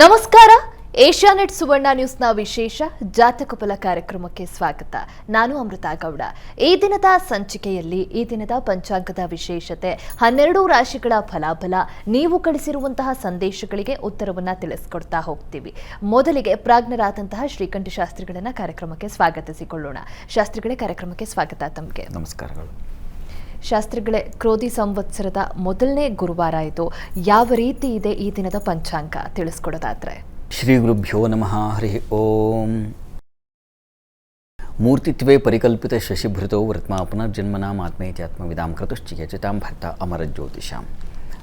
ನಮಸ್ಕಾರ. ಏಷ್ಯಾನೆಟ್ ಸುವರ್ಣ ನ್ಯೂಸ್ನ ವಿಶೇಷ ಜಾತಕ ಫಲ ಕಾರ್ಯಕ್ರಮಕ್ಕೆ ಸ್ವಾಗತ. ನಾನು ಅಮೃತ ಗೌಡ. ಈ ದಿನದ ಸಂಚಿಕೆಯಲ್ಲಿ ಈ ದಿನದ ಪಂಚಾಂಗದ ವಿಶೇಷತೆ, ಹನ್ನೆರಡು ರಾಶಿಗಳ ಫಲಾಫಲ, ನೀವು ಕಳಿಸಿರುವಂತಹ ಸಂದೇಶಗಳಿಗೆ ಉತ್ತರವನ್ನು ತಿಳಿಸ್ಕೊಡ್ತಾ ಹೋಗ್ತೀವಿ. ಮೊದಲಿಗೆ ಪ್ರಾಜ್ಞರಾದಂತಹ ಶ್ರೀಕಂಠ ಶಾಸ್ತ್ರಿಗಳನ್ನು ಕಾರ್ಯಕ್ರಮಕ್ಕೆ ಸ್ವಾಗತಿಸಿಕೊಳ್ಳೋಣ. ಶಾಸ್ತ್ರಿಗಳೇ ಕಾರ್ಯಕ್ರಮಕ್ಕೆ ಸ್ವಾಗತ ತಮಗೆ. ನಮಸ್ಕಾರಗಳು. ಶಾಸ್ತ್ರಿಗಳೇ, ಕ್ರೋಧಿ ಸಂವತ್ಸರದ ಮೊದಲನೇ ಗುರುವಾರ ಇದು. ಯಾವ ರೀತಿ ಇದೆ ಈ ದಿನದ ಪಂಚಾಂಗ? ತಿಳಿಸ್ಕೊಡೋದಾದ್ರೆ. ಶ್ರೀ ಗುರುಭ್ಯೋ ನಮಃ. ಹರಿ ಓಂ. ಮೂರ್ತಿತ್ವೇ ಪರಿಕಲ್ಪಿತ ಶಶಿಭೃತೋ ವೃತ್ಮಾ ಪುನರ್ಜನ್ಮನಾಂ ಆತ್ಮೇತ್ಯಾತ್ಮವಿದಾಂ ಕ್ರತುಶ್ಚಿಯಚಿತಾಂ ಭರ್ತ ಅಮರಜ್ಯೋತಿಷಾಂ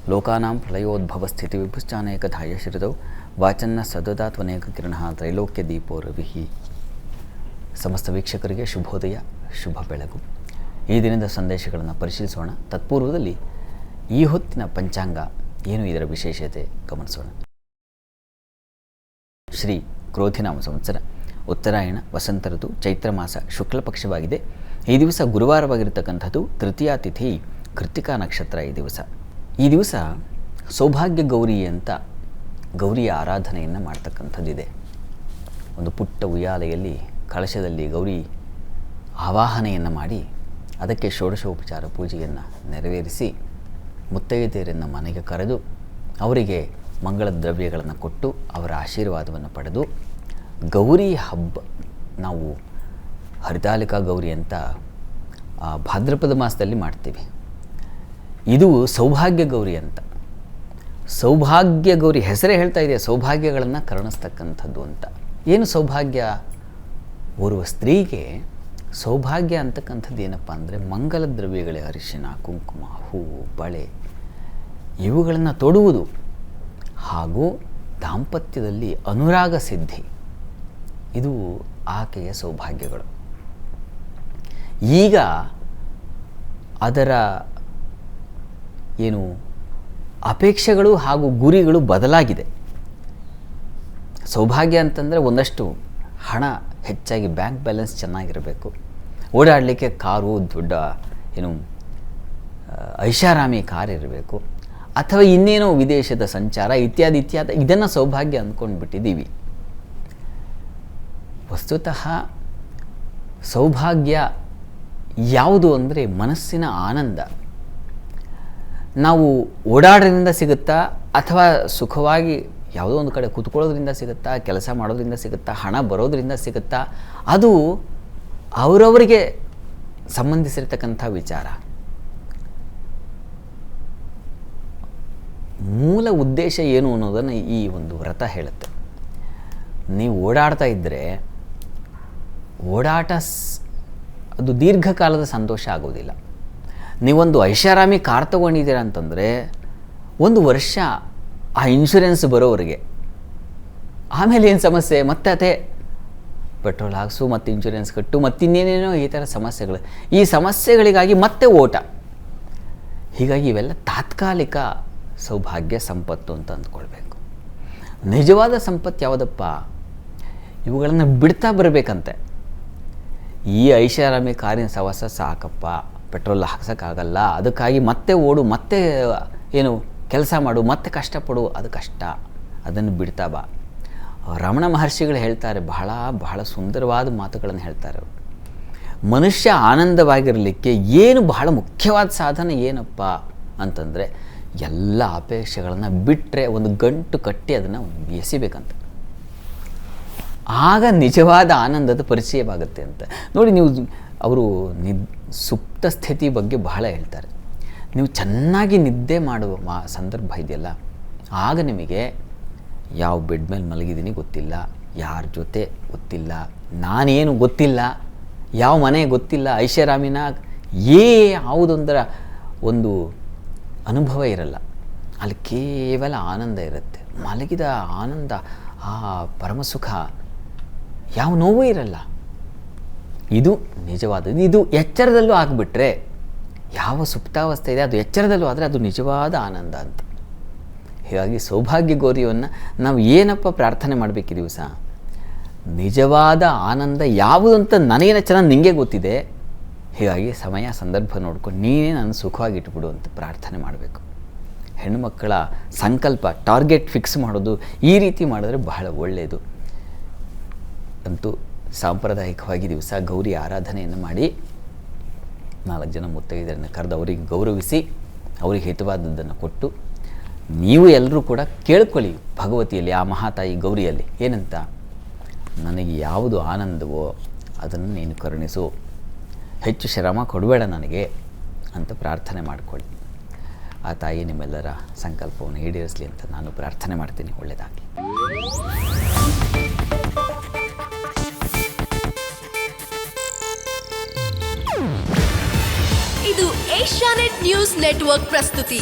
ಲೋಕಾನಾಂ ಪ್ರಳಯೋದ್ಭವ ಸ್ಥಿತಿ ವಿಭುಶ್ಚಾನೇಕಧಾಯ ಶ್ರಿತೌ ವಾಚನ್ನ ಸದದಾತ್ವನೇಕ ಕಿರಣ ತ್ರೈಲೋಕ್ಯ ದೀಪೋ ರವಿಹಿ ಸಮಸ್ತ ವೀಕ್ಷಕರಿಗೆ ಶುಭೋದಯ, ಶುಭ ಬೆಳಗು. ಈ ದಿನದ ಸಂದೇಶಗಳನ್ನು ಪರಿಶೀಲಿಸೋಣ. ತತ್ಪೂರ್ವದಲ್ಲಿ ಈ ಹೊತ್ತಿನ ಪಂಚಾಂಗ ಏನು ಇದರ ವಿಶೇಷತೆ ಗಮನಿಸೋಣ. ಶ್ರೀ ಕ್ರೋಧಿನಾಮ ಸಂವತ್ಸರ, ಉತ್ತರಾಯಣ ವಸಂತ ಋತು ಚೈತ್ರ ಮಾಸ ಶುಕ್ಲ ಪಕ್ಷವಾಗಿದೆ. ಈ ದಿವಸ ಗುರುವಾರವಾಗಿರ್ತಕ್ಕಂಥದ್ದು ತೃತೀಯ ತಿಥಿ ಕೃತಿಕಾ ನಕ್ಷತ್ರ ಈ ದಿವಸ. ಈ ದಿವಸ ಸೌಭಾಗ್ಯ ಗೌರಿ ಅಂತ ಗೌರಿಯ ಆರಾಧನೆಯನ್ನು ಮಾಡ್ತಕ್ಕಂಥದ್ದಿದೆ. ಒಂದು ಪುಟ್ಟ ಉಯ್ಯಾಲೆಯಲ್ಲಿ ಕಳಶದಲ್ಲಿ ಗೌರಿ ಆವಾಹನೆಯನ್ನು ಮಾಡಿ ಅದಕ್ಕೆ ಷೋಡಶೋಪಚಾರ ಪೂಜೆಯನ್ನು ನೆರವೇರಿಸಿ ಮುತ್ತೈದೆಯರನ್ನು ಮನೆಗೆ ಕರೆದು ಅವರಿಗೆ ಮಂಗಳ ದ್ರವ್ಯಗಳನ್ನು ಕೊಟ್ಟು ಅವರ ಆಶೀರ್ವಾದವನ್ನು ಪಡೆದು ಗೌರಿ ಹಬ್ಬ, ನಾವು ಹರಿತಾಲಿಕಾ ಗೌರಿ ಅಂತ ಭಾದ್ರಪದ ಮಾಸದಲ್ಲಿ ಮಾಡ್ತೀವಿ. ಇದು ಸೌಭಾಗ್ಯ ಗೌರಿ ಅಂತ. ಸೌಭಾಗ್ಯ ಗೌರಿ ಹೆಸರೇ ಹೇಳ್ತಾ ಇದೆ ಸೌಭಾಗ್ಯಗಳನ್ನು ಕರುಣಿಸ್ತಕ್ಕಂಥದ್ದು ಅಂತ. ಏನು ಸೌಭಾಗ್ಯ? ಓರ್ವ ಸ್ತ್ರೀಗೆ ಸೌಭಾಗ್ಯ ಅಂತಕ್ಕಂಥದ್ದು ಏನಪ್ಪ ಅಂದರೆ ಮಂಗಲ ದ್ರವ್ಯಗಳೇ ಅರಿಶಿನ, ಕುಂಕುಮ ಹೂವು ಬಳೆ, ಇವುಗಳನ್ನು ತೊಡುವುದು ಹಾಗೂ ದಾಂಪತ್ಯದಲ್ಲಿ ಅನುರಾಗ ಸಿದ್ಧಿ. ಇದು ಆಕೆಯ ಸೌಭಾಗ್ಯಗಳು. ಈಗ ಅದರ ಏನು ಅಪೇಕ್ಷೆಗಳು ಹಾಗೂ ಗುರಿಗಳು ಬದಲಾಗಿದೆ. ಸೌಭಾಗ್ಯ ಅಂತಂದರೆ ಒಂದಷ್ಟು ಹಣ ಹೆಚ್ಚಾಗಿ ಬ್ಯಾಂಕ್ ಬ್ಯಾಲೆನ್ಸ್ ಚೆನ್ನಾಗಿರಬೇಕು. ಓಡಾಡಲಿಕ್ಕೆ ಕಾರು, ದೊಡ್ಡ, ಏನು ಐಷಾರಾಮಿ ಕಾರ್ ಇರಬೇಕು, ಅಥವಾ ಇನ್ನೇನೋ ವಿದೇಶದ ಸಂಚಾರ ಇತ್ಯಾದಿ ಇತ್ಯಾದಿ, ಇದನ್ನು ಸೌಭಾಗ್ಯ ಅಂದ್ಕೊಂಡು ಬಿಟ್ಟಿದ್ದೀವಿ ವಸ್ತುತಃ ಸೌಭಾಗ್ಯ ಯಾವುದು ಅಂದರೆ ಮನಸ್ಸಿನ ಆನಂದ. ನಾವು ಓಡಾಡೋದ್ರಿಂದ ಸಿಗುತ್ತಾ, ಅಥವಾ ಸುಖವಾಗಿ ಯಾವುದೋ ಒಂದು ಕಡೆ ಕೂತ್ಕೊಳ್ಳೋದ್ರಿಂದ ಸಿಗುತ್ತಾ, ಕೆಲಸ ಮಾಡೋದ್ರಿಂದ ಸಿಗುತ್ತಾ, ಹಣ ಬರೋದರಿಂದ ಸಿಗುತ್ತಾ, ಅದು ಅವರವರಿಗೆ ಸಂಬಂಧಿಸಿರ್ತಕ್ಕಂಥ ವಿಚಾರ. ಮೂಲ ಉದ್ದೇಶ ಏನು ಅನ್ನೋದನ್ನು ಈ ಒಂದು ವ್ರತ ಹೇಳುತ್ತೆ. ನೀವು ಓಡಾಡ್ತಾ ಇದ್ದರೆ ಓಡಾಟ ಅದು ದೀರ್ಘಕಾಲದ ಸಂತೋಷ ಆಗೋದಿಲ್ಲ. ನೀವೊಂದು ಐಷಾರಾಮಿ ಕಾರ್ ತೊಗೊಂಡಿದ್ದೀರಾ ಅಂತಂದರೆ ಒಂದು ವರ್ಷ ಆ ಇನ್ಶೂರೆನ್ಸ್ ಬರೋವರೆಗೆ. ಆಮೇಲೆ ಏನು ಸಮಸ್ಯೆ? ಮತ್ತೆ ಅದೇ ಪೆಟ್ರೋಲ್ ಹಾಕಿಸು, ಮತ್ತು ಇನ್ಶೂರೆನ್ಸ್ ಕಟ್ಟು ಮತ್ತಿನ್ನೇನೇನೋ ಈ ಥರ ಸಮಸ್ಯೆಗಳು. ಈ ಸಮಸ್ಯೆಗಳಿಗಾಗಿ ಮತ್ತೆ ಓಟ. ಹೀಗಾಗಿ ಇವೆಲ್ಲ ತಾತ್ಕಾಲಿಕ ಸೌಭಾಗ್ಯ ಸಂಪತ್ತು ಅಂತ ಅಂದ್ಕೊಳ್ಬೇಕು. ನಿಜವಾದ ಸಂಪತ್ತು ಯಾವುದಪ್ಪ? ಇವುಗಳನ್ನು ಬಿಡ್ತಾ ಬರಬೇಕಂತೆ. ಈ ಐಷಾರಾಮಿ ಕಾರಿನ ಸವಸ ಸಾಕಪ್ಪ. ಪೆಟ್ರೋಲ್ ಹಾಕ್ಸೋಕ್ಕಾಗಲ್ಲ. ಅದಕ್ಕಾಗಿ ಮತ್ತೆ ಓಡು, ಮತ್ತೆ ಏನು ಕೆಲಸ ಮಾಡು, ಮತ್ತೆ ಕಷ್ಟಪಡು, ಅದು ಕಷ್ಟ. ಅದನ್ನು ಬಿಡ್ತಾ ಬಾ. ರಮಣ ಮಹರ್ಷಿಗಳು ಹೇಳ್ತಾರೆ, ಬಹಳ ಬಹಳ ಸುಂದರವಾದ ಮಾತುಗಳನ್ನು ಹೇಳ್ತಾರೆ ಅವರು. ಮನುಷ್ಯ ಆನಂದವಾಗಿರಲಿಕ್ಕೆ ಏನು ಬಹಳ ಮುಖ್ಯವಾದ ಸಾಧನ ಏನಪ್ಪ ಅಂತಂದರೆ, ಎಲ್ಲ ಅಪೇಕ್ಷೆಗಳನ್ನು ಬಿಟ್ಟರೆ ಒಂದು ಗಂಟು ಕಟ್ಟಿ ಅದನ್ನು ಎಸಿಬೇಕಂತ. ಆಗ ನಿಜವಾದ ಆನಂದದ ಪರಿಚಯವಾಗುತ್ತೆ ಅಂತ. ನೋಡಿ, ನೀವು ಅವರು ನಿದ್, ಸುಪ್ತ ಸ್ಥಿತಿ ಬಗ್ಗೆ ಬಹಳ ಹೇಳ್ತಾರೆ. ನೀವು ಚೆನ್ನಾಗಿ ನಿದ್ದೆ ಮಾಡುವ ಮಾ, ಸಂದರ್ಭ ಇದೆಯಲ್ಲ, ಆಗ ನಿಮಗೆ ಯಾವ ಬೆಡ್ ಮೇಲೆ ಮಲಗಿದ್ದೀನಿ ಗೊತ್ತಿಲ್ಲ, ಯಾರ ಜೊತೆ ಗೊತ್ತಿಲ್ಲ, ನಾನೇನು ಗೊತ್ತಿಲ್ಲ, ಯಾವ ಮನೆ ಗೊತ್ತಿಲ್ಲ, ಐಷಾರಾಮಿನ ಏ ಯಾವುದೊಂದರ ಒಂದು ಅನುಭವ ಇರಲ್ಲ. ಅಲ್ಲಿ ಕೇವಲ ಆನಂದ ಇರುತ್ತೆ. ಮಲಗಿದ ಆನಂದ, ಆ ಪರಮಸುಖ ಯಾವ ನೋವೂ ಇರಲ್ಲ. ಇದು ನಿಜವಾದದ್ದು. ಇದು ಎಚ್ಚರದಲ್ಲೂ ಆಗಿಬಿಟ್ರೆ, ಯಾವ ಸುಪ್ತಾವಸ್ಥೆ ಇದೆ, ಅದು ಎಚ್ಚರದಲ್ಲೂ ಆದರೆ ಅದು ನಿಜವಾದ ಆನಂದ ಅಂತ. ಹೀಗಾಗಿ ಸೌಭಾಗ್ಯ ಗೌರಿಯನ್ನು ನಾವು ಏನಪ್ಪ ಪ್ರಾರ್ಥನೆ ಮಾಡಬೇಕು ದಿವಸ? ನಿಜವಾದ ಆನಂದ ಯಾವುದು ಅಂತ ನನಗೇನ ಚೆನ್ನಾಗಿ ನಿಮಗೆ ಗೊತ್ತಿದೆ. ಹೀಗಾಗಿ ಸಮಯ ಸಂದರ್ಭ ನೋಡ್ಕೊಂಡು ನೀನೇ ನಾನು ಸುಖವಾಗಿ ಇಟ್ಬಿಡು ಅಂತ ಪ್ರಾರ್ಥನೆ ಮಾಡಬೇಕು. ಹೆಣ್ಣುಮಕ್ಕಳ ಸಂಕಲ್ಪ, ಟಾರ್ಗೆಟ್ ಫಿಕ್ಸ್ ಮಾಡೋದು ಈ ರೀತಿ ಮಾಡಿದ್ರೆ ಬಹಳ ಒಳ್ಳೆಯದು ಅಂತೂ ಸಾಂಪ್ರದಾಯಿಕವಾಗಿ ದಿವಸ ಗೌರಿ ಆರಾಧನೆಯನ್ನು ಮಾಡಿ ನಾಲ್ಕು ಜನ ಮುತ್ತೈದರನ್ನು ಕರೆದು ಅವರಿಗೆ ಗೌರವಿಸಿ, ಅವರಿಗೆ ಹಿತವಾದದ್ದನ್ನು ಕೊಟ್ಟು ನೀವು ಎಲ್ಲರೂ ಕೂಡ ಕೇಳ್ಕೊಳ್ಳಿ ಭಗವತಿಯಲ್ಲಿ, ಆ ಮಹಾತಾಯಿ ಗೌರಿಯಲ್ಲಿ. ಏನಂತ? ನನಗೆ ಯಾವುದು ಆನಂದವೋ ಅದನ್ನು ನೀನು ಕರುಣಿಸು. ಹೆಚ್ಚು ಶ್ರಮ ಕೊಡಬೇಡ ನನಗೆ ಅಂತ ಪ್ರಾರ್ಥನೆ ಮಾಡಿಕೊಳ್ಳಿ. ಆ ತಾಯಿ ನಿಮ್ಮೆಲ್ಲರ ಸಂಕಲ್ಪವನ್ನು ಈಡೇರಿಸಲಿ ಅಂತ ನಾನು ಪ್ರಾರ್ಥನೆ ಮಾಡ್ತೀನಿ. ಒಳ್ಳೆಯದಾಗಿ ಇದು ಏಷ್ಯಾನೆಟ್ ನ್ಯೂಸ್ ನೆಟ್ವರ್ಕ್ ಪ್ರಸ್ತುತಿ.